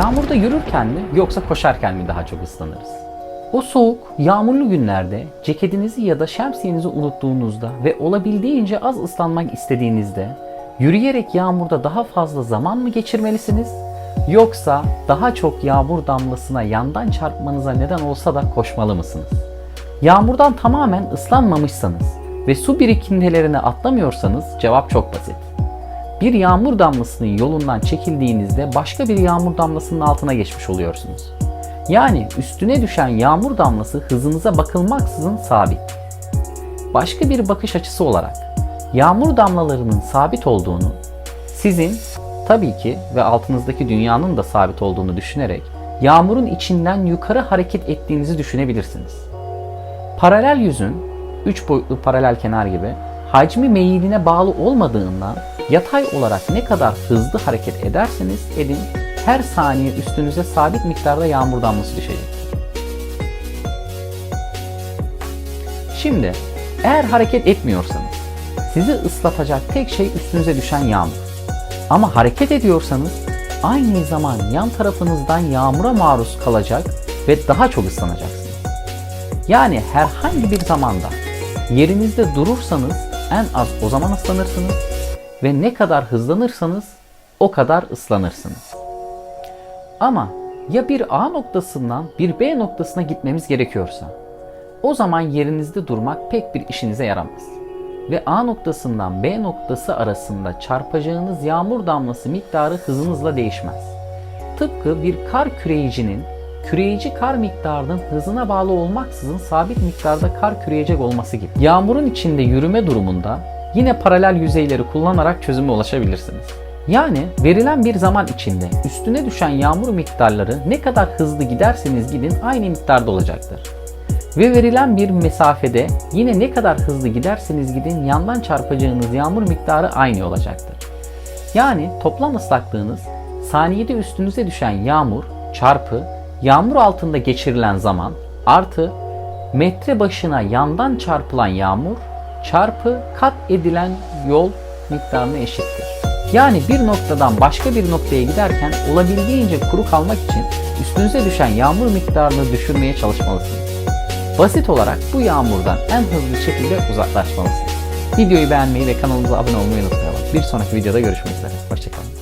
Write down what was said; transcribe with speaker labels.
Speaker 1: Yağmurda yürürken mi yoksa koşarken mi daha çok ıslanırız? O soğuk, yağmurlu günlerde ceketinizi ya da şemsiyenizi unuttuğunuzda ve olabildiğince az ıslanmak istediğinizde yürüyerek yağmurda daha fazla zaman mı geçirmelisiniz? Yoksa daha çok yağmur damlasına yandan çarpmanıza neden olsa da koşmalı mısınız? Yağmurdan tamamen ıslanmamışsanız ve su birikintilerini atlamıyorsanız cevap çok basit. Bir yağmur damlasının yolundan çekildiğinizde başka bir yağmur damlasının altına geçmiş oluyorsunuz. Yani üstüne düşen yağmur damlası hızınıza bakılmaksızın sabit. Başka bir bakış açısı olarak yağmur damlalarının sabit olduğunu, sizin tabii ki ve altınızdaki dünyanın da sabit olduğunu düşünerek yağmurun içinden yukarı hareket ettiğinizi düşünebilirsiniz. Paralel yüzün, üç boyutlu paralel kenar gibi hacmi meyiline bağlı olmadığından yatay olarak ne kadar hızlı hareket ederseniz edin her saniye üstünüze sabit miktarda yağmur damlası düşecektir. Şimdi eğer hareket etmiyorsanız sizi ıslatacak tek şey üstünüze düşen yağmur. Ama hareket ediyorsanız aynı zaman yan tarafınızdan yağmura maruz kalacak ve daha çok ıslanacaksınız. Yani herhangi bir zamanda yerinizde durursanız en az o zaman ıslanırsınız ve ne kadar hızlanırsanız o kadar ıslanırsınız. Ama ya bir A noktasından bir B noktasına gitmemiz gerekiyorsa o zaman yerinizde durmak pek bir işinize yaramaz. Ve A noktasından B noktası arasında çarpacağınız yağmur damlası miktarı hızınızla değişmez. Tıpkı bir kar küreyicinin küreyici kar miktarının hızına bağlı olmaksızın sabit miktarda kar küreyecek olması gibi. Yağmurun içinde yürüme durumunda yine paralel yüzeyleri kullanarak çözüme ulaşabilirsiniz. Yani verilen bir zaman içinde üstüne düşen yağmur miktarları ne kadar hızlı giderseniz gidin aynı miktarda olacaktır. Ve verilen bir mesafede yine ne kadar hızlı giderseniz gidin yandan çarpacağınız yağmur miktarı aynı olacaktır. Yani toplam ıslaklığınız saniyede üstünüze düşen yağmur çarpı yağmur altında geçirilen zaman artı metre başına yandan çarpılan yağmur çarpı kat edilen yol miktarına eşittir. Yani bir noktadan başka bir noktaya giderken olabildiğince kuru kalmak için üstünüze düşen yağmur miktarını düşürmeye çalışmalısınız. Basit olarak bu yağmurdan en hızlı şekilde uzaklaşmalısınız. Videoyu beğenmeyi ve kanalımıza abone olmayı unutmayalım. Bir sonraki videoda görüşmek üzere. Hoşçakalın.